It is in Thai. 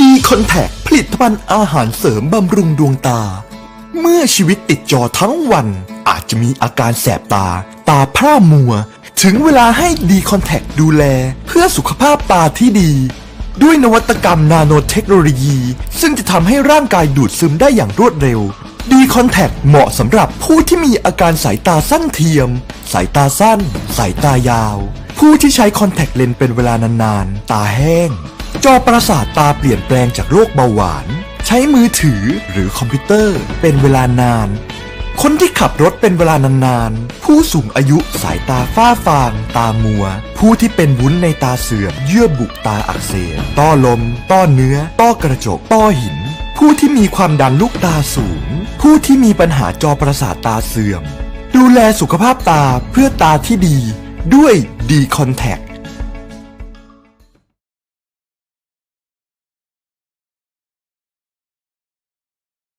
ดีคอนแทคผลิตภัณฑ์อาหารเสริมบำรุงดวงตา เมื่อชีวิตติดจอทั้งวัน อาจจะมีอาการแสบตา ตาพร่ามัว ถึงเวลาให้ดีคอนแทคดูแล เพื่อสุขภาพตาที่ดี ด้วยนวัตกรรมนาโนเทคโนโลยี ซึ่งจะทำให้ร่างกายดูดซึมได้อย่างรวดเร็วดีคอนแทคเหมาะสำหรับผู้ที่มีอาการสายตาสั้นเทียม สายตาสั้น สายตายาว ผู้ที่ใช้คอนแทคเลนส์เป็นเวลานานๆ ตาแห้ง จอประสาทตาเปลี่ยนแปลงจากโรคเบาหวาน ใช้มือถือหรือคอมพิวเตอร์ เป็นเวลานาน คนที่ขับรถเป็นเวลานานๆ ผู้สูงอายุสายตาฝ้าฟาง ตามัว ผู้ที่เป็นวุ้นในตาเสื่อมเยื่อบุตาอักเสบต้อลม ต้อเนื้อ ต้อกระจก ต้อหิน ผู้ที่มีความดันลูกตาสูง ผู้ที่มีปัญหาจอประสาทตาเสื่อม ดูแลสุขภาพตาเพื่อตาที่ดี ด้วยดีคอนแทค